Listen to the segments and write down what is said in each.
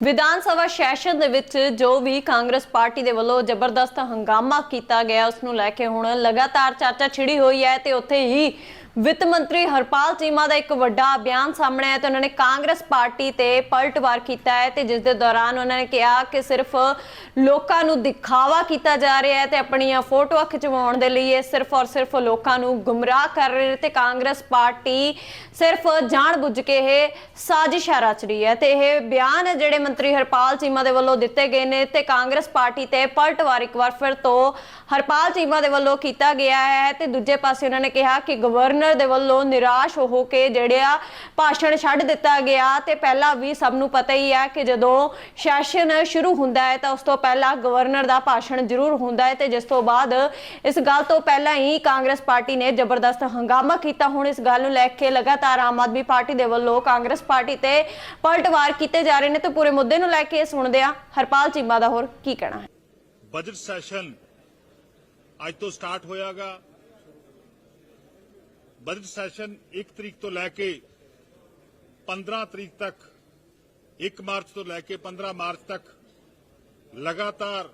Vidhan Sabha session ਦੇ ਵਿੱਚ ਜੋ ਵੀ ਕਾਂਗਰਸ ਪਾਰਟੀ ਦੇ ਵੱਲੋਂ ਜ਼ਬਰਦਸਤ ਹੰਗਾਮਾ ਕੀਤਾ ਗਿਆ, ਉਸ ਨੂੰ ਲੈ ਕੇ ਹੁਣ ਲਗਾਤਾਰ ਚਰਚਾ ਛਿੜੀ ਹੋਈ ਹੈ ਤੇ ਉੱਥੇ ਹੀ ਵਿੱਤ ਮੰਤਰੀ ਹਰਪਾਲ ਚੀਮਾ ਦਾ ਇੱਕ ਵੱਡਾ ਬਿਆਨ ਸਾਹਮਣੇ ਆਇਆ ਤੇ ਉਹਨਾਂ ਨੇ ਕਾਂਗਰਸ ਪਾਰਟੀ ਤੇ ਪਲਟਵਾਰ ਕੀਤਾ ਹੈ ਤੇ ਜਿਸ ਦੇ ਦੌਰਾਨ ਉਹਨਾਂ ਨੇ ਕਿਹਾ ਕਿ ਸਿਰਫ ਲੋਕਾਂ ਨੂੰ ਦਿਖਾਵਾ ਕੀਤਾ ਜਾ ਰਿਹਾ ਹੈ ਤੇ ਆਪਣੀਆਂ ਫੋਟੋਆਂ ਖਿਚਵਾਉਣ ਦੇ ਲਈ ਇਹ ਸਿਰਫ ਔਰ ਸਿਰਫ ਲੋਕਾਂ ਨੂੰ ਗੁੰਮਰਾਹ ਕਰ ਰਹੇ ਨੇ ਤੇ ਕਾਂਗਰਸ ਪਾਰਟੀ ਸਿਰਫ ਜਾਣਬੁੱਝ ਕੇ ਇਹ ਸਾਜ਼ਿਸ਼ਾਂ ਰਚ ਰਹੀ ਹੈ ਤੇ ਇਹ ਬਿਆਨ ਜਿਹੜੇ ਮੰਤਰੀ ਹਰਪਾਲ ਚੀਮਾ ਦੇ ਵੱਲੋਂ ਦਿੱਤੇ ਗਏ ਨੇ ਤੇ ਕਾਂਗਰਸ ਪਾਰਟੀ ਤੇ ਪਲਟਵਾਰ ਇੱਕ ਵਾਰ ਫਿਰ ਤੋਂ ਹਰਪਾਲ ਚੀਮਾ ਦੇ ਵੱਲੋਂ ਕੀਤਾ ਗਿਆ ਹੈ ਤੇ ਦੂਜੇ ਪਾਸੇ ਉਹਨਾਂ ਨੇ ਕਿਹਾ ਕਿ ਗਵਰਨਰ ਦੇ ਵੱਲੋਂ ਨਿਰਾਸ਼ ਹੋ ਕੇ ਜਿਹੜਿਆ ਭਾਸ਼ਣ ਛੱਡ ਦਿੱਤਾ ਗਿਆ ਤੇ ਪਹਿਲਾਂ ਵੀ ਸਭ ਨੂੰ ਪਤਾ ਹੀ ਹੈ ਕਿ ਜਦੋਂ ਸੈਸ਼ਨ ਸ਼ੁਰੂ ਹੁੰਦਾ ਹੈ ਤਾਂ ਉਸ ਤੋਂ ਪਹਿਲਾਂ ਗਵਰਨਰ ਦਾ ਭਾਸ਼ਣ ਜ਼ਰੂਰ ਹੁੰਦਾ ਹੈ ਤੇ ਜਿਸ ਤੋਂ ਬਾਅਦ ਇਸ ਗੱਲ ਤੋਂ ਪਹਿਲਾਂ ਹੀ ਕਾਂਗਰਸ ਪਾਰਟੀ ਨੇ ਜ਼ਬਰਦਸਤ ਹੰਗਾਮਾ ਕੀਤਾ। ਹੁਣ ਇਸ ਗੱਲ ਨੂੰ ਲੈ ਕੇ ਲਗਾਤਾਰ ਆਮ ਆਦਮੀ ਪਾਰਟੀ ਦੇ ਵੱਲੋਂ ਕਾਂਗਰਸ ਪਾਰਟੀ ਤੇ ਪਲਟਵਾਰ ਕੀਤੇ ਜਾ ਰਹੇ ਨੇ ਤੇ ਪੂਰੇ ਮੁੱਦੇ ਨੂੰ ਲੈ ਕੇ ਸੁਣਦੇ ਆ ਹਰਪਾਲ ਚੀਮਾ ਦਾ ਹੋਰ ਕੀ ਕਹਿਣਾ ਹੈ? ਬਜਟ ਸੈਸ਼ਨ ਅੱਜ ਤੋਂ ਸਟਾਰਟ ਹੋਇਆਗਾ। ਬਜਟ ਸੈਸ਼ਨ 1 ਤਰੀਕ ਤੋਂ ਲੈ ਕੇ 15 ਤਰੀਕ ਤੱਕ 1 ਮਾਰਚ ਤੋਂ ਲੈ ਕੇ 15 ਮਾਰਚ ਤੱਕ ਲਗਾਤਾਰ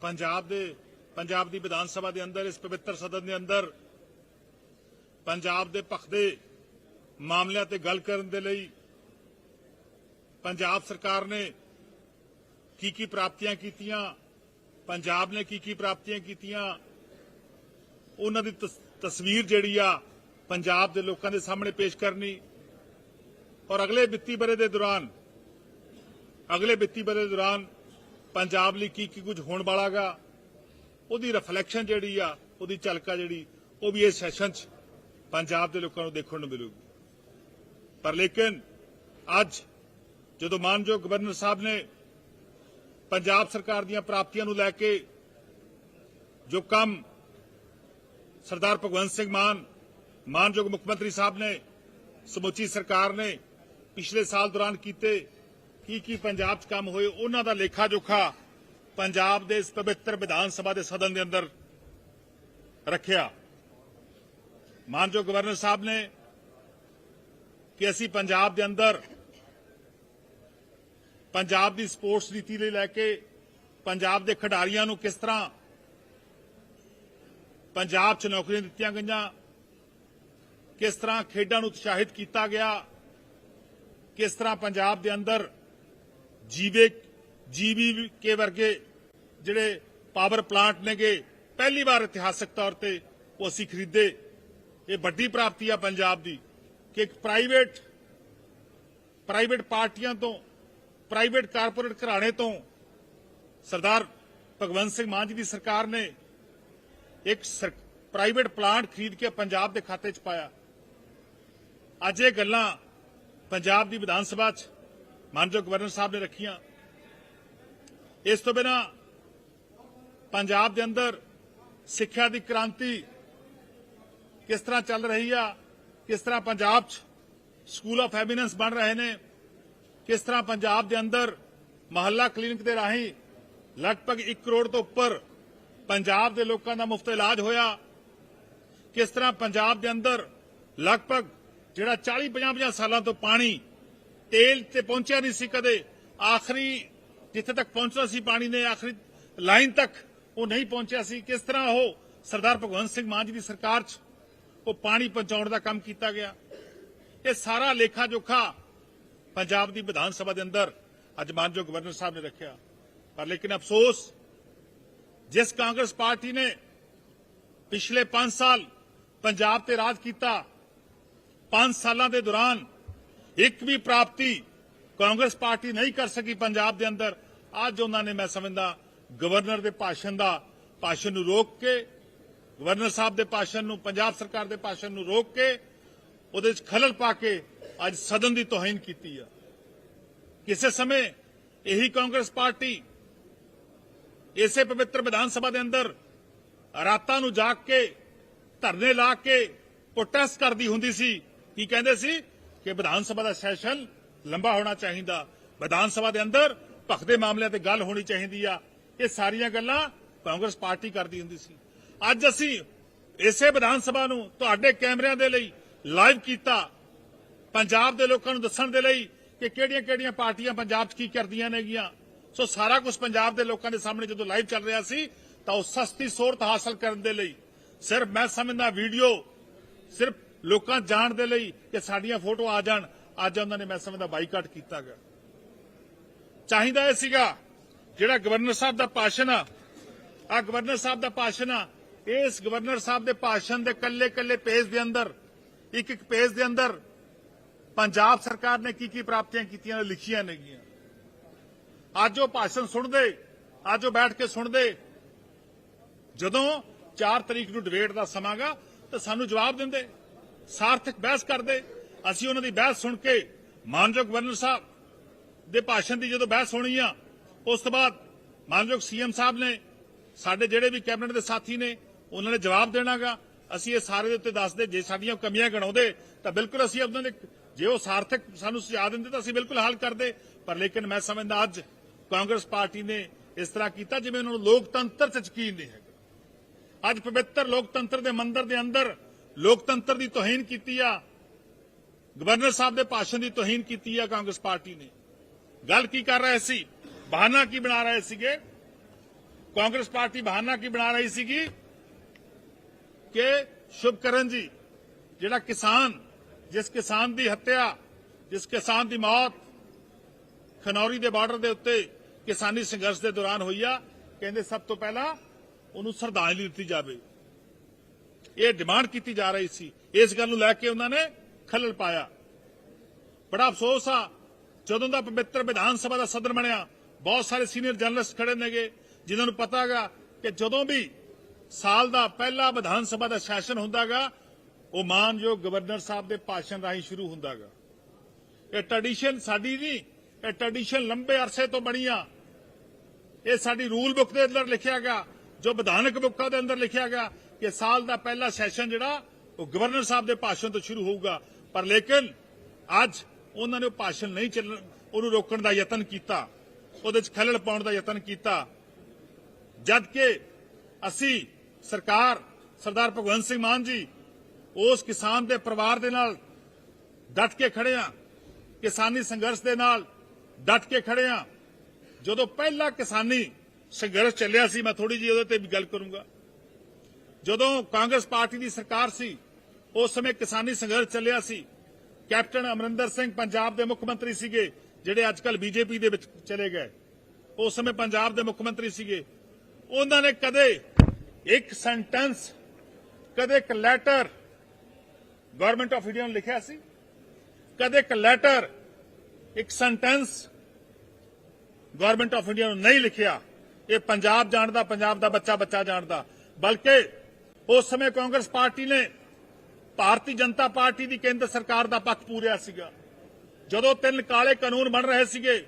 ਪੰਜਾਬ ਦੇ, ਪੰਜਾਬ ਦੀ ਵਿਧਾਨ ਸਭਾ ਦੇ ਅੰਦਰ, ਇਸ ਪਵਿੱਤਰ ਸਦਨ ਦੇ ਅੰਦਰ ਪੰਜਾਬ ਦੇ ਪੱਖ ਦੇ ਮਾਮਲਿਆਂ ਤੇ ਗੱਲ ਕਰਨ ਦੇ ਲਈ ਪੰਜਾਬ ਸਰਕਾਰ ਨੇ ਕੀ ਕੀ ਪ੍ਰਾਪਤੀਆਂ ਕੀਤੀਆਂ, ਪੰਜਾਬ ਨੇ ਕੀ ਕੀ ਪ੍ਰਾਪਤੀਆਂ ਕੀਤੀਆਂ, ਉਹਨਾਂ ਦੀ ਤਸਵੀਰ ਜਿਹੜੀ ਆ ਪੰਜਾਬ ਦੇ ਲੋਕਾਂ ਦੇ ਸਾਹਮਣੇ ਪੇਸ਼ ਕਰਨੀ। ਔਰ ਅਗਲੇ ਵਿੱਤੀ ਬਰੇ ਦੇ ਦੌਰਾਨ, ਅਗਲੇ ਵਿੱਤੀ ਬਰੇ ਦੌਰਾਨ ਪੰਜਾਬ ਲਈ ਕੀ ਕੀ ਕੁਝ ਹੋਣ ਵਾਲਾਗਾ ਉਹਦੀ ਰਿਫਲੈਕਸ਼ਨ ਜਿਹੜੀ ਆ, ਉਹਦੀ ਝਲਕਾ ਜਿਹੜੀ, ਉਹ ਵੀ ਇਸ ਸੈਸ਼ਨ 'ਚ ਪੰਜਾਬ ਦੇ ਲੋਕਾਂ ਨੂੰ ਦੇਖਣ ਨੂੰ ਮਿਲੂਗੀ। ਪਰ ਲੇਕਿਨ ਅੱਜ ਜਦੋਂ ਮਾਨਯੋਗ ਗਵਰਨਰ ਸਾਹਿਬ ਨੇ ਪੰਜਾਬ ਸਰਕਾਰ ਦੀਆਂ ਪ੍ਰਾਪਤੀਆਂ ਨੂੰ ਲੈ ਕੇ ਜੋ ਕੰਮ ਸਰਦਾਰ ਭਗਵੰਤ ਸਿੰਘ ਮਾਨ, ਮਾਨਯੋਗ ਮੁੱਖ ਮੰਤਰੀ ਸਾਹਿਬ ਨੇ, ਸਮੁੱਚੀ ਸਰਕਾਰ ਨੇ ਪਿਛਲੇ ਸਾਲ ਦੌਰਾਨ ਕੀਤੇ ਕੀ ਕੀ ਪੰਜਾਬ 'ਚ ਕੰਮ ਹੋਏ, ਉਹਨਾਂ ਦਾ ਲੇਖਾ ਜੋਖਾ ਪੰਜਾਬ ਦੇ ਇਸ ਪਵਿੱਤਰ ਵਿਧਾਨ ਸਭਾ ਦੇ ਸਦਨ ਦੇ ਅੰਦਰ ਰੱਖਿਆ। ਮਾਨਯੋਗ ਗਵਰਨਰ ਸਾਹਿਬ ਨੇ ਕਿ ਅਸੀਂ ਪੰਜਾਬ ਦੇ ਅੰਦਰ ਪੰਜਾਬ ਦੀ ਸਪੋਰਟਸ ਨੀਤੀ ਲਈ ਲੈ ਕੇ, ਪੰਜਾਬ ਦੇ ਖਿਡਾਰੀਆਂ ਨੂੰ ਕਿਸ ਤਰ੍ਹਾਂ ਪੰਜਾਬ 'ਚ ਨੌਕਰੀਆਂ ਦਿੱਤੀਆਂ ਗਈਆਂ। ਕਿਸ ਤਰ੍ਹਾਂ ਖੇਡਾਂ ਨੂੰ ਉਤਸ਼ਾਹਿਤ ਕੀਤਾ ਗਿਆ। ਕਿਸ ਤਰ੍ਹਾਂ ਪੰਜਾਬ ਦੇ ਅੰਦਰ ਜੀਵੇ, ਜੀਵੀ ਕੇ ਵਰਗੇ ਜਿਹੜੇ ਪਾਵਰ ਪਲਾਂਟ ਨੇਗੇ, ਪਹਿਲੀ ਵਾਰ ਇਤਿਹਾਸਕ ਤੌਰ ਤੇ ਉਹ ਅਸੀਂ ਖਰੀਦੇ। ਇਹ ਵੱਡੀ ਪ੍ਰਾਪਤੀ ਆ ਪੰਜਾਬ ਦੀ ਕਿ ਇੱਕ ਪ੍ਰਾਈਵੇਟ ਪ੍ਰਾਈਵੇਟ ਪਾਰਟੀਆਂ ਤੋਂ ਪ੍ਰਾਈਵੇਟ ਕਾਰਪੋਰੇਟ ਘਰਾਣੇ ਤੋਂ ਸਰਦਾਰ ਭਗਵੰਤ ਸਿੰਘ ਮਾਨ ਜੀ ਦੀ ਸਰਕਾਰ ਨੇ ਇੱਕ ਸਰ- ਪ੍ਰਾਈਵੇਟ ਪਲਾਂਟ ਖਰੀਦ ਕੇ ਪੰਜਾਬ ਦੇ ਖਾਤੇ 'ਚ ਪਾਇਆ। ਅੱਜ ਇਹ ਗੱਲਾਂ ਪੰਜਾਬ ਦੀ ਵਿਧਾਨ ਸਭਾ 'ਚ ਮਾਨਯੋਗ ਗਵਰਨਰ ਸਾਹਿਬ ਨੇ ਰੱਖੀਆਂ। ਇਸ ਤੋਂ ਬਿਨਾ ਪੰਜਾਬ ਦੇ ਅੰਦਰ ਸਿੱਖਿਆ ਦੀ ਕ੍ਰਾਂਤੀ ਕਿਸ ਤਰ੍ਹਾਂ ਚੱਲ ਰਹੀ ਆ, ਕਿਸ ਤਰ੍ਹਾਂ ਪੰਜਾਬ 'ਚ ਸਕੂਲ ਆਫ ਐਮੀਨੈਂਸ ਬਣ ਰਹੇ ਨੇ, ਕਿਸ ਤਰ੍ਹਾਂ ਪੰਜਾਬ ਦੇ ਅੰਦਰ ਮਹੱਲਾ ਕਲੀਨਿਕ ਦੇ ਰਾਹੀਂ ਲਗਭਗ 1 ਕਰੋੜ ਤੋਂ ਉੱਪਰ ਪੰਜਾਬ ਦੇ ਲੋਕਾਂ ਦਾ ਮੁਫਤ ਇਲਾਜ ਹੋਇਆ। ਕਿਸ ਤਰ੍ਹਾਂ ਪੰਜਾਬ ਦੇ ਅੰਦਰ ਲਗਭਗ ਜਿਹੜਾ 40 50 50 ਸਾਲਾਂ ਤੋਂ ਪਾਣੀ ਤੇਲ ਤੇ ਪਹੁੰਚਿਆ ਨਹੀਂ ਸੀ ਕਦੇ, ਆਖਰੀ ਜਿੱਥੇ ਤੱਕ ਪਹੁੰਚਣਾ ਸੀ ਪਾਣੀ ਨੇ, ਆਖਰੀ ਲਾਈਨ ਤੱਕ ਉਹ ਨਹੀਂ ਪਹੁੰਚਿਆ ਸੀ। ਕਿਸ ਤਰ੍ਹਾਂ ਉਹ ਸਰਦਾਰ ਭਗਵੰਤ ਸਿੰਘ ਮਾਨ ਜੀ ਦੀ ਸਰਕਾਰ 'ਚ ਉਹ ਪਾਣੀ ਪਹੁੰਚਾਉਣ ਦਾ ਕੰਮ ਕੀਤਾ ਗਿਆ। ਇਹ ਸਾਰਾ ਲੇਖਾ ਜੋਖਾ ਪੰਜਾਬ ਦੀ ਵਿਧਾਨ ਸਭਾ ਦੇ ਅੰਦਰ ਅੱਜ ਮਾਨਯੋਗ ਗਵਰਨਰ ਸਾਹਿਬ ਨੇ ਰੱਖਿਆ। ਪਰ ਲੇਕਿਨ ਅਫਸੋਸ ਜਿਸ ਕਾਂਗਰਸ ਪਾਰਟੀ ਨੇ ਪਿਛਲੇ 5 ਸਾਲ ਪੰਜਾਬ ਤੇ ਰਾਜ ਕੀਤਾ 5 ਸਾਲਾਂ ਦੇ ਦੌਰਾਨ ਇੱਕ ਵੀ ਪ੍ਰਾਪਤੀ ਕਾਂਗਰਸ ਪਾਰਟੀ ਨਹੀਂ ਕਰ ਸਕੀ ਪੰਜਾਬ ਦੇ ਅੰਦਰ, ਅੱਜ ਉਹਨਾਂ ਨੇ, ਮੈਂ ਸਮਝਦਾ, ਗਵਰਨਰ ਦੇ ਭਾਸ਼ਣ ਦਾ ਭਾਸ਼ਣ ਨੂੰ ਰੋਕ ਕੇ, ਗਵਰਨਰ ਸਾਹਿਬ ਦੇ ਭਾਸ਼ਣ ਨੂੰ, ਪੰਜਾਬ ਸਰਕਾਰ ਦੇ ਭਾਸ਼ਣ ਨੂੰ ਰੋਕ ਕੇ, ਉਹਦੇ ਵਿੱਚ ਖਲਲ ਪਾ ਕੇ ਅੱਜ ਸਦਨ ਦੀ ਤੋਹੀਨ ਕੀਤੀ ਆ। ਕਿਸੇ ਸਮੇਂ ਇਹੀ ਕਾਂਗਰਸ ਪਾਰਟੀ ਇਸੇ ਪਵਿੱਤਰ ਵਿਧਾਨ ਸਭਾ ਦੇ ਅੰਦਰ ਰਾਤਾਂ ਨੂੰ ਜਾਗ ਕੇ, ਧਰਨੇ ਲਾ ਕੇ ਪ੍ਰੋਟੈਸਟ ਕਰਦੀ ਹੁੰਦੀ ਸੀ। ਕੀ ਕਹਿੰਦੇ ਸੀ? ਕਿ ਵਿਧਾਨ ਸਭਾ ਦਾ ਸੈਸ਼ਨ ਲੰਬਾ ਹੋਣਾ ਚਾਹੀਦਾ। ਵਿਧਾਨ ਸਭਾ ਦੇ ਅੰਦਰ ਭਖ ਦੇ ਮਾਮਲਿਆਂ ਤੇ ਗੱਲ ਹੋਣੀ ਚਾਹੀਦੀ ਆ। ਇਹ ਸਾਰੀਆਂ ਗੱਲਾਂ ਕਾਂਗਰਸ ਪਾਰਟੀ ਕਰਦੀ ਹੁੰਦੀ ਸੀ। ਅੱਜ ਅਸੀਂ ਇਸੇ ਵਿਧਾਨ ਸਭਾ ਨੂੰ ਤੁਹਾਡੇ ਕੈਮਰਿਆਂ ਦੇ ਲਈ ਲਾਈਵ ਕੀਤਾ। ਪੰਜਾਬ ਦੇ ਲੋਕਾਂ ਨੂੰ ਦੱਸਣ ਦੇ ਲਈ ਕਿ ਕਿਹੜੀਆਂ-ਕਿਹੜੀਆਂ ਪਾਰਟੀਆਂ ਪੰਜਾਬ 'ਚ ਕੀ ਕਰਦੀਆਂ ਨੇਗੀਆਂ। ਸੋ ਸਾਰਾ ਕੁਝ ਪੰਜਾਬ ਦੇ ਲੋਕਾਂ ਦੇ ਸਾਹਮਣੇ ਜਦੋਂ ਲਾਈਵ ਚੱਲ ਰਿਹਾ ਸੀ, ਤਾਂ ਉਹ ਸਸਤੀ ਸੋਰਤ ਹਾਸਲ ਕਰਨ ਦੇ ਲਈ, ਸਿਰਫ ਮੈਂ ਸਮਝਦਾ ਵੀਡੀਓ ਸਿਰਫ ਲੋਕਾਂ ਜਾਣ ਦੇ ਲਈ ਕਿ ਸਾਡੀਆਂ ਫੋਟੋ ਆ ਜਾਣ, ਅੱਜ ਉਹਨਾਂ ਨੇ ਮੈਂ ਸਮਝਦਾ ਬਾਈਕਾਟ ਕੀਤਾ ਗਿਆ ਚਾਹੀਦਾ ਇਹ ਸੀਗਾ, ਜਿਹੜਾ ਗਵਰਨਰ ਸਾਹਿਬ ਦਾ ਭਾਸ਼ਣ ਆ ਆ ਗਵਰਨਰ ਸਾਹਿਬ ਦਾ ਭਾਸ਼ਣ ਆ, ਇਸ ਗਵਰਨਰ ਸਾਹਿਬ ਦੇ ਭਾਸ਼ਣ ਦੇ ਕੱਲੇ ਕੱਲੇ ਪੇਜ ਦੇ ਅੰਦਰ ਇੱਕ ਇੱਕ ਪੇਜ ਦੇ ਅੰਦਰ ਪੰਜਾਬ ਸਰਕਾਰ ਨੇ ਕੀ ਕੀ ਪ੍ਰਾਪਤੀਆਂ ਕੀਤੀਆਂ ਨੇ, ਲਿਖੀਆਂ ਨੇਗੀਆਂ। ਅੱਜ ਉਹ ਭਾਸ਼ਣ ਸੁਣਦੇ, ਅੱਜ ਉਹ ਬੈਠ ਕੇ ਸੁਣਦੇ। ਜਦੋਂ 4 ਤਰੀਕ ਨੂੰ ਡਿਬੇਟ ਦਾ ਸਮਾਂਗਾ ਤਾਂ ਸਾਨੂੰ ਜਵਾਬ ਦਿੰਦੇ, ਸਾਰਥਕ ਬਹਿਸ ਕਰਦੇ। ਅਸੀਂ ਉਹਨਾਂ ਦੀ ਬਹਿਸ ਸੁਣ ਕੇ ਮਾਨਯੋਗ ਗਵਰਨਰ ਸਾਹਿਬ ਦੇ ਭਾਸ਼ਣ ਦੀ ਜਦੋਂ ਬਹਿਸ ਹੋਣੀ ਆ, ਉਸ ਤੋਂ ਬਾਅਦ ਮਾਨਯੋਗ ਸੀਐਮ ਸਾਹਿਬ ਨੇ, ਸਾਡੇ ਜਿਹੜੇ ਵੀ ਕੈਬਨਿਟ ਦੇ ਸਾਥੀ ਨੇ, ਉਹਨਾਂ ਨੇ ਜਵਾਬ ਦੇਣਾਗਾ ਅਸੀਂ ਇਹ ਸਾਰੇ ਦੇ ਉੱਤੇ ਦੱਸਦੇ, ਜੇ ਸਾਡੀਆਂ ਕਮੀਆਂ ਗਣਾਉਂਦੇ, ਤਾਂ ਬਿਲਕੁਲ ਅਸੀਂ ਉਹਨਾਂ ਦੇ, ਜੇ ਉਹ ਸਾਰਥਕ ਸਾਨੂੰ ਸੁਝਾਅ ਦਿੰਦੇ, ਤਾਂ ਅਸੀਂ ਬਿਲਕੁਲ ਹੱਲ ਕਰਦੇ। ਪਰ ਲੇਕਿਨ ਮੈਂ ਸਮਝਦਾ ਅੱਜ ਕਾਂਗਰਸ ਪਾਰਟੀ ਨੇ ਇਸ ਤਰ੍ਹਾਂ ਕੀਤਾ ਜਿਵੇਂ ਉਹਨਾਂ ਨੂੰ ਲੋਕਤੰਤਰ 'ਚ ਯਕੀਨ ਨਹੀਂ ਹੈਗਾ। ਅੱਜ ਪਵਿੱਤਰ ਲੋਕਤੰਤਰ ਦੇ ਮੰਦਰ ਦੇ ਅੰਦਰ ਲੋਕਤੰਤਰ ਦੀ ਤੋਹੀਨ ਕੀਤੀ ਆ, ਗਵਰਨਰ ਸਾਹਿਬ ਦੇ ਭਾਸ਼ਣ ਦੀ ਤੋਹੀਨ ਕੀਤੀ ਆ ਕਾਂਗਰਸ ਪਾਰਟੀ ਨੇ। ਗੱਲ ਕੀ ਕਰ ਰਹੇ ਸੀ? ਬਹਾਨਾ ਕੀ ਬਣਾ ਰਹੇ ਸੀਗੇ? ਕਾਂਗਰਸ ਪਾਰਟੀ ਬਹਾਨਾ ਕੀ ਬਣਾ ਰਹੀ ਸੀਗੀ? ਕਿ ਸ਼ੁਭਕਰਨ ਜੀ, ਜਿਹੜਾ ਕਿਸਾਨ, ਜਿਸ ਕਿਸਾਨ ਦੀ ਹੱਤਿਆ, ਜਿਸ ਕਿਸਾਨ ਦੀ ਮੌਤ ਖਨੌਰੀ ਦੇ ਬਾਰਡਰ ਦੇ ਉੱਤੇ ਕਿਸਾਨੀ ਸੰਘਰਸ਼ ਦੇ ਦੌਰਾਨ ਹੋਈ ਆ, ਕਹਿੰਦੇ ਸਭ ਤੋਂ ਪਹਿਲਾਂ ਉਹਨੂੰ ਸ਼ਰਧਾਂਜਲੀ ਦਿੱਤੀ ਜਾਵੇ। ਇਹ ਡਿਮਾਂਡ ਕੀਤੀ ਜਾ ਰਹੀ ਸੀ। ਇਸ ਗੱਲ ਨੂੰ ਲੈ ਕੇ ਉਹਨਾਂ ਨੇ ਖੱਲਲ ਪਾਇਆ। ਬੜਾ ਅਫਸੋਸ ਆ, ਜਦੋਂ ਦਾ ਪਵਿੱਤਰ ਵਿਧਾਨ ਸਭਾ ਦਾ ਸਦਨ ਬਣਿਆ, ਬਹੁਤ ਸਾਰੇ ਸੀਨੀਅਰ ਜਰਨਲਿਸਟ ਖੜੇ ਨੇਗੇ, ਜਿਨ੍ਹਾਂ ਨੂੰ ਪਤਾ ਹੈਗਾ ਕਿ ਜਦੋਂ ਵੀ ਸਾਲ ਦਾ ਪਹਿਲਾ ਵਿਧਾਨ ਸਭਾ ਦਾ ਸੈਸ਼ਨ ਹੁੰਦਾਗਾ, ਉਹ ਮਾਨਯੋਗ ਗਵਰਨਰ ਸਾਹਿਬ ਦੇ ਭਾਸ਼ਣ ਰਾਹੀਂ ਸ਼ੁਰੂ ਹੁੰਦਾਗਾ। ਇਹ ਟ੍ਰੈਡੀਸ਼ਨ ਸਾਡੀ ਨਹੀਂ ਇਹ ਟ੍ਰੈਡੀਸ਼ਨ ਲੰਬੇ ਅਰਸੇ ਤੋਂ ਬਣੀ ਆ ਇਹ ਸਾਡੀ ਰੂਲ ਬੁੱਕ ਦੇ ਅੰਦਰ ਲਿਖਿਆ ਗਿਆ, ਜੋ ਵਿਧਾਨਕ ਬੁੱਕਾਂ ਦੇ ਅੰਦਰ ਲਿਖਿਆ ਗਿਆ ਕਿ ਸਾਲ ਦਾ ਪਹਿਲਾ ਸੈਸ਼ਨ ਜਿਹੜਾ, ਉਹ ਗਵਰਨਰ ਸਾਹਿਬ ਦੇ ਭਾਸ਼ਣ ਤੋਂ ਸ਼ੁਰੂ ਹੋਊਗਾ। ਪਰ ਲੇਕਿਨ ਅੱਜ ਉਹਨਾਂ ਨੇ ਉਹ ਭਾਸ਼ਣ ਨਹੀਂ ਚੱਲਣ, ਉਹਨੂੰ ਰੋਕਣ ਦਾ ਯਤਨ ਕੀਤਾ। ਉਹਦੇ ਚ ਖਲਲ ਪਾਉਣ ਦਾ ਯਤਨ ਕੀਤਾ। ਜਦ ਕਿ ਅਸੀਂ ਸਰਕਾਰ, ਸਰਦਾਰ ਭਗਵੰਤ ਸਿੰਘ ਮਾਨ ਜੀ, ਉਸ ਕਿਸਾਨ ਦੇ ਪਰਿਵਾਰ ਦੇ ਨਾਲ ਡਟ ਕੇ ਖੜੇ ਆ ਕਿਸਾਨੀ ਸੰਘਰਸ਼ ਦੇ ਨਾਲ ਡਟ ਕੇ ਖੜੇ ਆ। ਜਦੋਂ ਪਹਿਲਾ ਕਿਸਾਨੀ ਸੰਘਰਸ਼ ਚੱਲਿਆ ਸੀ, ਮੈਂ ਥੋੜੀ ਜਿਹੀ ਉਹਦੇ ਤੇ ਵੀ ਗੱਲ ਕਰੂੰਗਾ। ਜਦੋਂ ਕਾਂਗਰਸ ਪਾਰਟੀ ਦੀ ਸਰਕਾਰ ਸੀ, ਉਸ ਸਮੇਂ ਕਿਸਾਨੀ ਸੰਘਰਸ਼ ਚੱਲਿਆ ਸੀ। ਕੈਪਟਨ ਅਮਰਿੰਦਰ ਸਿੰਘ ਪੰਜਾਬ ਦੇ ਮੁੱਖ ਮੰਤਰੀ ਸੀਗੇ, ਜਿਹੜੇ ਅੱਜਕੱਲ ਬੀਜੇਪੀ ਦੇ ਵਿੱਚ ਚਲੇ ਗਏ। ਉਸ ਸਮੇਂ ਪੰਜਾਬ ਦੇ ਮੁੱਖ ਮੰਤਰੀ ਸੀਗੇ। ਉਹਨਾਂ ਨੇ ਕਦੇ ਇੱਕ ਸੈਂਟੈਂਸ, ਕਦੇ ਇੱਕ ਲੈਟਰ ਗਵਰਨਮੈਂਟ ਆਫ ਇੰਡੀਆ ਨੂੰ ਲਿਖਿਆ ਸੀ, ਕਦੇ ਇੱਕ ਲੈਟਰ ਇੱਕ ਸੈਂਟੈਂਸ ਗਵਰਨਮੈਂਟ ਆਫ ਇੰਡੀਆ ਨੂੰ ਨਹੀਂ ਲਿਖਿਆ। ਇਹ ਪੰਜਾਬ ਜਾਣਦਾ, ਪੰਜਾਬ ਦਾ ਬੱਚਾ ਬੱਚਾ ਜਾਣਦਾ। ਬਲਕਿ ਉਸ ਸਮੇਂ ਕਾਂਗਰਸ ਪਾਰਟੀ ਨੇ ਭਾਰਤੀ ਜਨਤਾ ਪਾਰਟੀ ਦੀ ਕੇਂਦਰ ਸਰਕਾਰ ਦਾ ਪੱਖ ਪੂਰਿਆ ਸੀਗਾ। ਜਦੋਂ ਤਿੰਨ ਕਾਲੇ ਕਾਨੂੰਨ ਬਣ ਰਹੇ ਸੀਗੇ,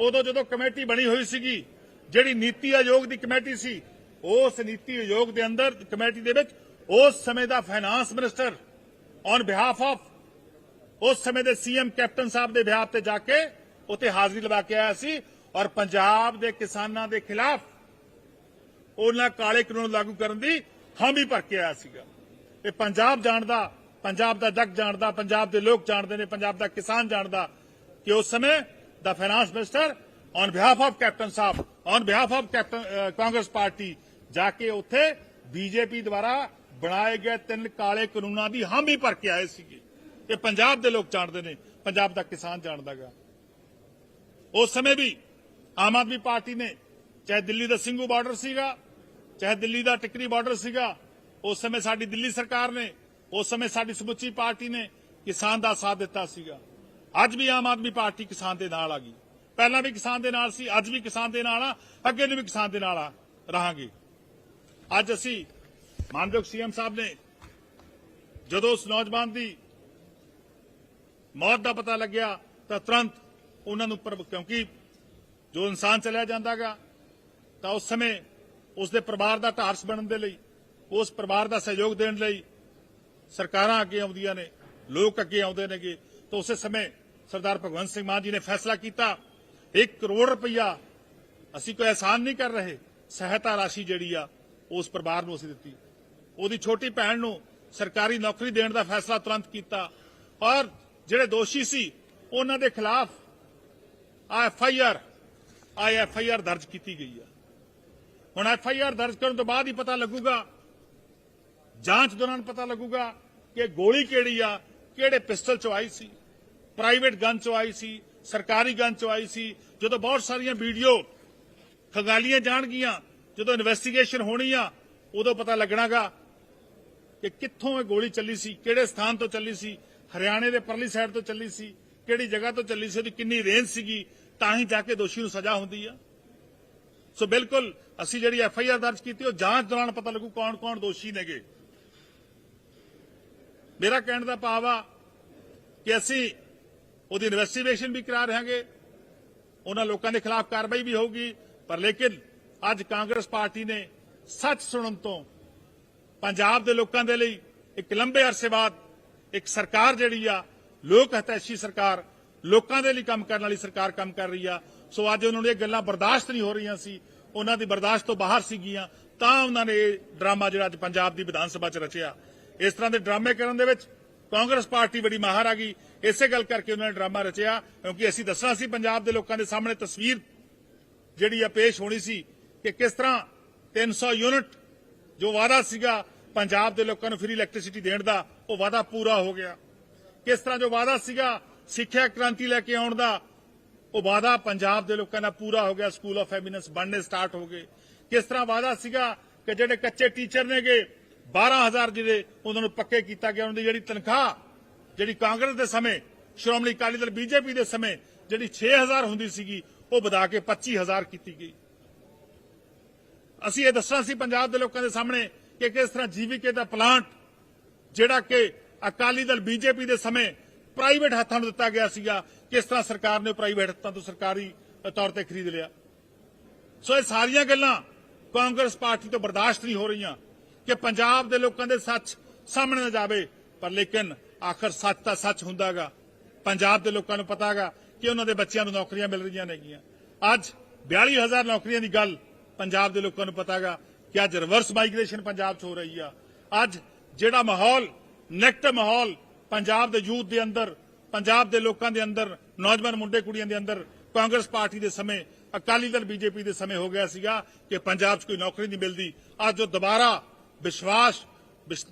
ਉਦੋਂ ਜਦੋਂ ਕਮੇਟੀ ਬਣੀ ਹੋਈ ਸੀਗੀ, ਜਿਹੜੀ ਨੀਤੀ ਆਯੋਗ ਦੀ ਕਮੇਟੀ ਸੀ, ਉਸ ਨੀਤੀ ਆਯੋਗ ਦੇ ਅੰਦਰ, ਕਮੇਟੀ ਦੇ ਵਿੱਚ ਉਸ ਸਮੇਂ ਦਾ finance minister on behalf of ਉਸ ਸਮੇਂ ਦੇ ਸੀਐਮ ਕੈਪਟਨ ਸਾਹਿਬ ਦੇ ਵਿਆਹ ਤੇ ਜਾ ਕੇ ਉੱਥੇ ਹਾਜ਼ਰੀ ਲਵਾ ਕੇ ਆਇਆ ਸੀ ਔਰ ਪੰਜਾਬ ਦੇ ਕਿਸਾਨਾਂ ਦੇ ਖਿਲਾਫ ਉਹਨਾਂ ਕਾਲੇ ਕਾਨੂੰਨ ਲਾਗੂ ਕਰਨ ਦੀ ਹਾਮੀ ਭਰ ਕੇ ਆਇਆ ਸੀਗਾ। ਇਹ ਪੰਜਾਬ ਜਾਣਦਾ, ਪੰਜਾਬ ਦਾ ਜੱਗ ਜਾਣਦਾ, ਪੰਜਾਬ ਦੇ ਲੋਕ ਜਾਣਦੇ ਨੇ, ਪੰਜਾਬ ਦਾ ਕਿਸਾਨ ਜਾਣਦਾ ਕਿ ਉਸ ਸਮੇਂ ਦਾ finance minister on behalf of captain Sahib on behalf of captain Congress party ਜਾ ਕੇ ਉੱਥੇ ਬੀਜੇਪੀ ਦੁਆਰਾ ਬਣਾਏ ਗਏ ਤਿੰਨ ਕਾਲੇ ਕਾਨੂੰਨਾਂ ਦੀ ਹਾਮੀ ਭਰ ਕੇ ਆਏ ਸੀਗੇ। ਇਹ ਪੰਜਾਬ ਦੇ ਲੋਕ ਜਾਣਦੇ ਨੇ, ਪੰਜਾਬ ਦਾ ਕਿਸਾਨ ਜਾਣਦਾਗਾ ਉਸ ਸਮੇਂ ਵੀ ਆਮ ਆਦਮੀ ਪਾਰਟੀ ਨੇ, ਚਾਹੇ ਦਿੱਲੀ ਦਾ ਸਿੰਘੂ ਬਾਰਡਰ ਸੀਗਾ, ਚਾਹੇ ਦਿੱਲੀ ਦਾ ਟਿਕਰੀ ਬਾਰਡਰ ਸੀਗਾ, ਉਸ ਸਮੇਂ ਸਾਡੀ ਦਿੱਲੀ ਸਰਕਾਰ ਨੇ, ਉਸ ਸਮੇਂ ਸਾਡੀ ਸਮੁੱਚੀ ਪਾਰਟੀ ਨੇ ਕਿਸਾਨ ਦਾ ਸਾਥ ਦਿੱਤਾ ਸੀਗਾ। ਅੱਜ ਵੀ ਆਮ ਆਦਮੀ ਪਾਰਟੀ ਕਿਸਾਨ ਦੇ ਨਾਲ ਆ ਗਈ। ਪਹਿਲਾਂ ਵੀ ਕਿਸਾਨ ਦੇ ਨਾਲ ਸੀ, ਅੱਜ ਵੀ ਕਿਸਾਨ ਦੇ ਨਾਲ ਆ, ਅੱਗੇ ਨੂੰ ਵੀ ਕਿਸਾਨ ਦੇ ਨਾਲ ਆ, ਰਹਾਂਗੇ। ਅੱਜ ਅਸੀਂ ਮਾਨਯੋਗ ਸੀਐਮ ਸਾਹਿਬ ਨੇ, ਜਦੋਂ ਉਸ ਨੌਜਵਾਨ ਦੀ ਮੌਤ ਦਾ ਪਤਾ ਲੱਗਿਆ ਤਾਂ ਤੁਰੰਤ ਉਹਨਾਂ ਨੂੰ ਕਿਉਂਕਿ ਜੋ ਇਨਸਾਨ ਚਲਿਆ ਜਾਂਦਾਗਾ, ਤਾਂ ਉਸ ਸਮੇਂ ਉਸ ਦੇ ਪਰਿਵਾਰ ਦਾ ਢਾਰਸ ਬਣਨ ਦੇ ਲਈ, ਉਸ ਪਰਿਵਾਰ ਦਾ ਸਹਿਯੋਗ ਦੇਣ ਲਈ ਸਰਕਾਰਾਂ ਅੱਗੇ ਆਉਂਦੀਆਂ ਨੇ, ਲੋਕ ਅੱਗੇ ਆਉਂਦੇ ਨੇਗੇ। ਤਾਂ ਉਸੇ ਸਮੇਂ ਸਰਦਾਰ ਭਗਵੰਤ ਸਿੰਘ ਮਾਨ ਜੀ ਨੇ ਫੈਸਲਾ ਕੀਤਾ 1 ਕਰੋੜ ਰੁਪਈਆ ਅਸੀਂ ਕੋਈ ਅਹਿਸਾਨ ਨਹੀਂ ਕਰ ਰਹੇ, ਸਹਾਇਤਾ ਰਾਸ਼ੀ ਜਿਹੜੀ ਆ, ਉਸ ਪਰਿਵਾਰ ਨੂੰ ਅਸੀਂ ਦਿੱਤੀ। ਉਹਦੀ ਛੋਟੀ ਭੈਣ ਨੂੰ ਸਰਕਾਰੀ ਨੌਕਰੀ ਦੇਣ ਦਾ ਫੈਸਲਾ ਤੁਰੰਤ ਕੀਤਾ ਔਰ ਜਿਹੜੇ ਦੋਸ਼ੀ ਸੀ, ਉਹਨਾਂ ਦੇ ਖਿਲਾਫ ਆ ਐਫ ਆਈ ਆਰ ਆ ਐਫ ਆਈ ਆਰ ਦਰਜ ਕੀਤੀ ਗਈ ਆ। ਹੁਣ ਐਫ ਆਈ ਆਰ ਦਰਜ ਕਰਨ ਤੋਂ ਬਾਅਦ ਹੀ ਪਤਾ ਲੱਗੂਗਾ, ਜਾਂਚ ਦੌਰਾਨ ਪਤਾ ਲੱਗੂਗਾ ਕਿ ਗੋਲੀ ਕਿਹੜੀ ਆ, ਕਿਹੜੇ ਪਿਸਟਲ ਚੋਂ ਆਈ ਸੀ, ਪ੍ਰਾਈਵੇਟ ਗਨ ਚੋਂ ਆਈ ਸੀ, ਸਰਕਾਰੀ ਗਨ ਚੋਂ ਆਈ ਸੀ, ਜਦੋਂ ਬਹੁਤ ਸਾਰੀਆਂ ਵੀਡੀਓ ਖਗਾਲੀਆਂ ਜਾਣਗੀਆਂ, ਜਦੋਂ ਇਨਵੈਸਟੀਗੇਸ਼ਨ ਹੋਣੀ ਆ, ਉਦੋਂ ਪਤਾ ਲੱਗਣਾਗਾ ਕਿ ਕਿੱਥੋਂ ਇਹ ਗੋਲੀ ਚੱਲੀ ਸੀ, ਕਿਹੜੇ ਸਥਾਨ ਤੋਂ ਚੱਲੀ ਸੀ ਹਰਿਆਣੇ ਦੇ ਪਰਲੀ ਸਾਈਡ ਤੋਂ ਚੱਲੀ ਸੀ, ਕਿਹੜੀ ਜਗ੍ਹਾ ਤੋਂ ਚੱਲੀ ਸੀ, ਉਹਦੀ ਕਿੰਨੀ ਰੇਂਜ ਸੀਗੀ, ਤਾਂ ਹੀ ਜਾ ਕੇ ਦੋਸ਼ੀ ਨੂੰ ਸਜ਼ਾ ਹੁੰਦੀ ਆ। ਸੋ ਬਿਲਕੁਲ, ਅਸੀਂ ਜਿਹੜੀ ਐਫ ਆਈ ਆਰ ਦਰਜ ਕੀਤੀ, ਉਹ ਜਾਂਚ ਦੌਰਾਨ ਪਤਾ ਲੱਗੂ ਕੌਣ ਕੌਣ ਦੋਸ਼ੀ ਨੇਗੇ। ਮੇਰਾ ਕਹਿਣ ਦਾ ਭਾਵ ਆ ਕਿ ਅਸੀਂ ਉਹਦੀ ਇਨਵੈਸਟੀਗੇਸ਼ਨ ਵੀ ਕਰਾ ਰਹਾਂਗੇ ਉਹਨਾਂ ਲੋਕਾਂ ਦੇ ਖਿਲਾਫ ਕਾਰਵਾਈ ਵੀ ਹੋਊਗੀ, ਪਰ ਲੇਕਿਨ ਅੱਜ ਕਾਂਗਰਸ ਪਾਰਟੀ ਨੇ ਸੱਚ ਸੁਣਨ ਤੋਂ ਪੰਜਾਬ ਦੇ ਲੋਕਾਂ ਦੇ ਲਈ ਇੱਕ ਲੰਬੇ ਅਰਸੇ ਬਾਅਦ ਇੱਕ ਸਰਕਾਰ ਜਿਹੜੀ ਆ, ਲੋਕ ਹਤੈਸ਼ੀ ਸਰਕਾਰ, ਲੋਕਾਂ ਦੇ ਲਈ ਕੰਮ ਕਰਨ ਵਾਲੀ ਸਰਕਾਰ ਕੰਮ ਕਰ ਰਹੀ ਆ। ਸੋ ਅੱਜ ਉਹਨਾਂ ਨੂੰ ਇਹ ਗੱਲਾਂ ਬਰਦਾਸ਼ਤ ਨਹੀਂ ਹੋ ਰਹੀਆਂ ਸੀ। ਉਹਨਾਂ ਦੀ ਬਰਦਾਸ਼ਤ ਤੋਂ ਬਾਹਰ ਸੀਗੀਆਂ। ਤਾਂ ਉਹਨਾਂ ਨੇ ਇਹ ਡਰਾਮਾ ਜਿਹੜਾ ਅੱਜ ਪੰਜਾਬ ਦੀ ਵਿਧਾਨ ਸਭਾ 'ਚ ਰਚਿਆ। ਇਸ ਤਰ੍ਹਾਂ ਦੇ ਡਰਾਮੇ ਕਰਨ ਦੇ ਵਿੱਚ ਕਾਂਗਰਸ ਪਾਰਟੀ ਬੜੀ ਮਾਹਰ ਆ ਗਈ। ਇਸੇ ਗੱਲ ਕਰਕੇ ਉਹਨਾਂ ਨੇ ਡਰਾਮਾ ਰਚਿਆ, ਕਿਉਂਕਿ ਅਸੀਂ ਦੱਸਣਾ ਸੀ ਪੰਜਾਬ ਦੇ ਲੋਕਾਂ ਦੇ ਸਾਹਮਣੇ ਤਸਵੀਰ ਜਿਹੜੀ ਆ ਪੇਸ਼ ਹੋਣੀ ਸੀ ਕਿ ਕਿਸ ਤਰ੍ਹਾਂ 300 ਯੂਨਿਟ ਜੋ ਵਾਅਦਾ ਸੀਗਾ ਪੰਜਾਬ ਦੇ ਲੋਕਾਂ ਨੂੰ ਫ੍ਰੀ ਇਲੈਕਟ੍ਰਿਸਿਟੀ ਦੇਣ ਦਾ ਉਹ ਵਾਅਦਾ ਪੂਰਾ ਹੋ ਗਿਆ। ਕਿਸ ਤਰ੍ਹਾਂ ਜੋ ਵਾਅਦਾ ਸੀਗਾ, ਸਿੱਖਿਆ ਕ੍ਰਾਂਤੀ ਲੈ ਕੇ ਆਉਣ ਦਾ, ਉਹ ਵਾਅਦਾ ਪੰਜਾਬ ਦੇ ਲੋਕਾਂ ਦਾ ਪੂਰਾ ਹੋ ਗਿਆ ਸਕੂਲ ਆਫ ਐਮਿਨੈਂਸ ਬਣਨੇ ਸਟਾਰਟ ਹੋ ਗਏ। ਕਿਸ ਤਰ੍ਹਾਂ ਵਾਅਦਾ ਸੀਗਾ ਕਿ ਜਿਹੜੇ ਕੱਚੇ ਟੀਚਰ ਨੇਗੇ 12000 ਜਿਹੜੇ ਉਹਨਾਂ ਨੂੰ ਪੱਕੇ ਕੀਤਾ ਗਿਆ, ਉਹਨਾਂ ਦੀ ਜਿਹੜੀ ਤਨਖਾਹ, ਜਿਹੜੀ ਕਾਂਗਰਸ ਦੇ ਸਮੇਂ, ਸ਼੍ਰੋਮਣੀ ਅਕਾਲੀ ਦਲ ਬੀਜੇਪੀ ਦੇ ਸਮੇਂ, ਜਿਹੜੀ 6000 ਹੁੰਦੀ ਸੀਗੀ, ਉਹ ਵਧਾ ਕੇ 25000 ਕੀਤੀ ਗਈ। ਅਸੀਂ ਇਹ ਦੱਸਣਾ ਸੀ ਪੰਜਾਬ ਦੇ ਲੋਕਾਂ ਦੇ ਸਾਹਮਣੇ ਕਿ ਕਿਸ ਤਰ੍ਹਾਂ ਜੀਵੀਕੇ ਦਾ ਪਲਾਂਟ, ਜਿਹੜਾ ਕਿ ਅਕਾਲੀ ਦਲ ਬੀਜੇਪੀ ਦੇ ਸਮੇਂ ਪ੍ਰਾਈਵੇਟ ਹੱਥਾਂ ਨੂੰ ਦਿੱਤਾ ਗਿਆ ਸੀਗਾ, ਕਿਸ ਤਰ੍ਹਾਂ ਸਰਕਾਰ ਨੇ ਪ੍ਰਾਈਵੇਟ ਹੱਥਾਂ ਤੋਂ ਸਰਕਾਰੀ ਤੌਰ ਤੇ ਖਰੀਦ ਲਿਆ। ਸੋ ਇਹ ਸਾਰੀਆਂ ਗੱਲਾਂ ਕਾਂਗਰਸ ਪਾਰਟੀ ਤੋਂ ਬਰਦਾਸ਼ਤ ਨਹੀਂ ਹੋ ਰਹੀਆਂ ਕਿ ਪੰਜਾਬ ਦੇ ਲੋਕਾਂ ਦੇ ਸੱਚ ਸਾਹਮਣੇ ਨਾ ਜਾਵੇ, ਪਰ ਲੇਕਿਨ ਆਖਰ ਸੱਚ ਤਾਂ ਸੱਚ ਹੁੰਦਾਗਾ। ਪੰਜਾਬ ਦੇ ਲੋਕਾਂ ਨੂੰ ਪਤਾਗਾ ਕਿ ਉਹਨਾਂ ਦੇ ਬੱਚਿਆਂ ਨੂੰ ਨੌਕਰੀਆਂ ਮਿਲ ਰਹੀਆਂ ਨੇਗੀਆਂ। ਅੱਜ 42000 ਨੌਕਰੀਆਂ ਦੀ ਗੱਲ ਪੰਜਾਬ ਦੇ ਲੋਕਾਂ ਨੂੰ ਪਤਾਗਾ ਕਿ ਅੱਜ ਰਿਵਰਸ ਮਾਈਗ੍ਰੇਸ਼ਨ ਪੰਜਾਬ 'ਚ ਹੋ ਰਹੀ ਆ? ਅੱਜ ਜਿਹੜਾ ਮਾਹੌਲ, ਨੈਗੇਟਿਵ ਮਾਹੌਲ ਪੰਜਾਬ ਦੇ ਯੂਥ ਦੇ ਅੰਦਰ, ਪੰਜਾਬ ਦੇ ਲੋਕਾਂ ਦੇ ਅੰਦਰ, ਨੌਜਵਾਨ ਮੁੰਡੇ ਕੁੜੀਆਂ ਦੇ ਅੰਦਰ ਕਾਂਗਰਸ ਪਾਰਟੀ ਦੇ ਸਮੇਂ, ਅਕਾਲੀ ਦਲ ਬੀਜੇਪੀ ਦੇ ਸਮੇਂ ਹੋ ਗਿਆ ਸੀਗਾ ਕਿ ਪੰਜਾਬ 'ਚ ਕੋਈ ਨੌਕਰੀ ਨਹੀਂ ਮਿਲਦੀ। ਅੱਜ ਉਹ ਦੁਬਾਰਾ ਵਿਸ਼ਵਾਸ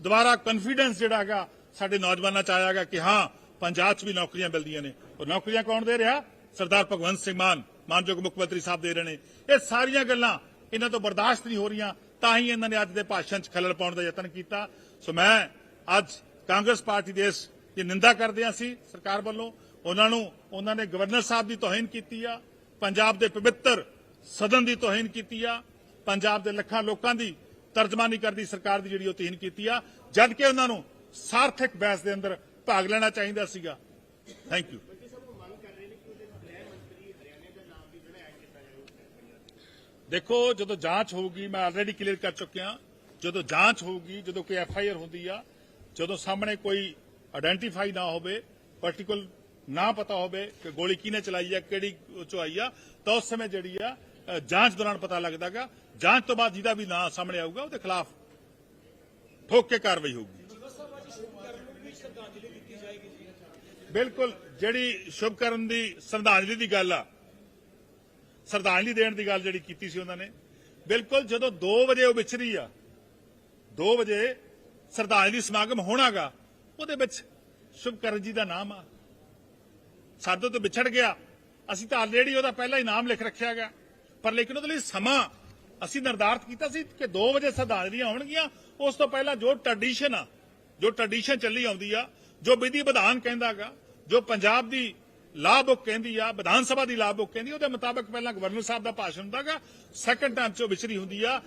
ਦੁਬਾਰਾ ਕੌਨਫੀਡੈਂਸ ਜਿਹੜਾ ਹੈਗਾ ਸਾਡੇ ਨੌਜਵਾਨਾਂ 'ਚ ਆਇਆ ਹੈਗਾ ਕਿ ਹਾਂ, ਪੰਜਾਬ 'ਚ ਵੀ ਨੌਕਰੀਆਂ ਮਿਲਦੀਆਂ ਨੇ। ਉਹ ਨੌਕਰੀਆਂ ਕੌਣ ਦੇ ਰਿਹਾ? ਸਰਦਾਰ ਭਗਵੰਤ ਸਿੰਘ ਮਾਨ, ਮਾਨਯੋਗ ਮੁੱਖ ਮੰਤਰੀ ਸਾਹਿਬ ਦੇ ਰਹੇ ਨੇ। ਇਹ ਸਾਰੀਆਂ ਗੱਲਾਂ ਇਹਨਾਂ ਤੋਂ ਬਰਦਾਸ਼ਤ ਨਹੀਂ ਹੋ ਰਹੀਆਂ। ਤਾਂ ਹੀ ਇਹਨਾਂ ਨੇ ਅੱਜ ਦੇ ਭਾਸ਼ਣ 'ਚ ਖਲਲ ਪਾਉਣ ਦਾ ਯਤਨ ਕੀਤਾ। ਸੋ ਮੈਂ ਅੱਜ ਕਾਂਗਰਸ ਪਾਰਟੀ ਦੇ ਇਸ ਦੀ ਨਿੰਦਾ ਕਰਦੇ ਹਾਂ ਸੀ ਸਰਕਾਰ ਵੱਲੋਂ। ਉਹਨਾਂ ਨੂੰ, ਉਹਨਾਂ ਨੇ ਗਵਰਨਰ ਸਾਹਿਬ ਦੀ ਤੋਹੀਨ ਕੀਤੀ ਆ, ਪੰਜਾਬ ਦੇ ਪਵਿੱਤਰ ਸਦਨ ਦੀ ਤੋਹੀਨ ਕੀਤੀ ਆ, ਪੰਜਾਬ ਦੇ ਲੱਖਾਂ ਲੋਕਾਂ ਦੀ ਤਰਜਮਾਨੀ ਕਰਦੀ ਸਰਕਾਰ ਦੀ ਜਿਹੜੀ ਉਹ ਤੋਹੀਨ ਕੀਤੀ ਆ, ਜਦ ਕਿ ਉਹਨਾਂ ਨੂੰ ਸਾਰਥਕ ਬਹਿਸ ਦੇ ਅੰਦਰ ਭਾਗ ਲੈਣਾ ਚਾਹੀਦਾ ਸੀਗਾ। ਥੈਂਕ ਯੂ ਦੇਖੋ, ਜਦੋਂ ਜਾਂਚ ਹੋਊਗੀ, ਮੈਂ ਆਲਰੇਡੀ ਕਲੀਅਰ ਕਰ ਚੁੱਕਿਆ। ਜਦੋਂ ਜਾਂਚ ਹੋਊਗੀ, ਜਦੋਂ ਕੋਈ ਐਫ ਆਈ ਆਰ ਹੁੰਦੀ ਆ, ਜਦੋਂ ਸਾਹਮਣੇ ਕੋਈ ਆਇਡੈਂਟੀਫਾਈ ਨਾ ਹੋਵੇ ਪਾਰਟਿਕੂਲਰ ਨਾ ਪਤਾ ਹੋਵੇ ਕਿ ਗੋਲੀ ਕਿਹਨੇ ਚਲਾਈ ਆ, ਕਿਹੜੀ ਚੋਂ ਆਈ ਆ, ਤਾਂ ਉਸ ਸਮੇਂ ਜਿਹੜੀ ਆ ਜਾਂਚ ਦੌਰਾਨ ਪਤਾ ਲੱਗਦਾਗਾ ਜਾਂਚ ਤੋਂ ਬਾਅਦ ਜਿਹਦਾ ਵੀ ਨਾਂ ਸਾਹਮਣੇ ਆਊਗਾ, ਉਹਦੇ ਖਿਲਾਫ ਠੋਕ ਕੇ ਕਾਰਵਾਈ ਹੋਊਗੀ। ਬਿਲਕੁਲ, ਜਿਹੜੀ ਸ਼ੁਭਕਰਨ ਦੀ ਸ਼ਰਧਾਂਜਲੀ ਦੀ ਗੱਲ ਆ ਸ਼ਰਧਾਂਜਲੀ ਦੇਣ ਦੀ ਗੱਲ ਜਿਹੜੀ ਕੀਤੀ ਸੀ ਉਹਨਾਂ ਨੇ। ਬਿਲਕੁਲ ਜਦੋਂ 2 ਵਜੇ ਉਹ ਵਿਚਰੀ ਆ 2 ਵਜੇ ਸ਼ਰਧਾਂਜਲੀ ਸਮਾਗਮ ਹੋਣਾਗਾ, ਉਹਦੇ ਵਿੱਚ ਸ਼ੁਭਕਰਨ ਜੀ ਦਾ ਨਾਮ ਆ। ਸਾਡੇ ਤੋਂ ਵਿਛੜ ਗਿਆ। ਅਸੀਂ ਤਾਂ ਆਲਰੇਡੀ ਉਹਦਾ ਪਹਿਲਾਂ ਹੀ ਨਾਮ ਲਿਖ ਰੱਖਿਆ ਗਿਆ। ਪਰ ਲੇਕਿਨ ਉਹਦੇ ਲਈ ਸਮਾਂ ਅਸੀਂ ਨਿਰਧਾਰਤ ਕੀਤਾ ਸੀ ਕਿ 2 ਵਜੇ ਸ਼ਰਧਾਂਜਲੀਆਂ ਹੋਣਗੀਆਂ, ਉਸ ਤੋਂ ਪਹਿਲਾਂ ਜੋ ਟ੍ਰੈਡੀਸ਼ਨ ਆ, ਜੋ ਟ੍ਰੈਡੀਸ਼ਨ ਚੱਲੀ ਆਉਂਦੀ ਆ, ਜੋ ਵਿਧੀ ਵਿਧਾਨ ਕਹਿੰਦਾਗਾ, ਜੋ ਪੰਜਾਬ ਦੀ ਲਾਅ ਬੁੱਕ ਕਹਿੰਦੀ ਆ, ਵਿਧਾਨ ਸਭਾ ਦੀ ਲਾਅ ਬੁੱਕ ਕਹਿੰਦੀ ਉਹਦੇ ਮੁਤਾਬਕ ਪਹਿਲਾਂ ਗਵਰਨਰ ਸਾਹਿਬ ਦਾ ਭਾਸ਼ਣ ਹੁੰਦਾਗਾ ਸੈਕੰਡ ਟਾਈਮ ਚ ਉਹ ਵਿਚਰੀ ਹੁੰਦੀ ਆ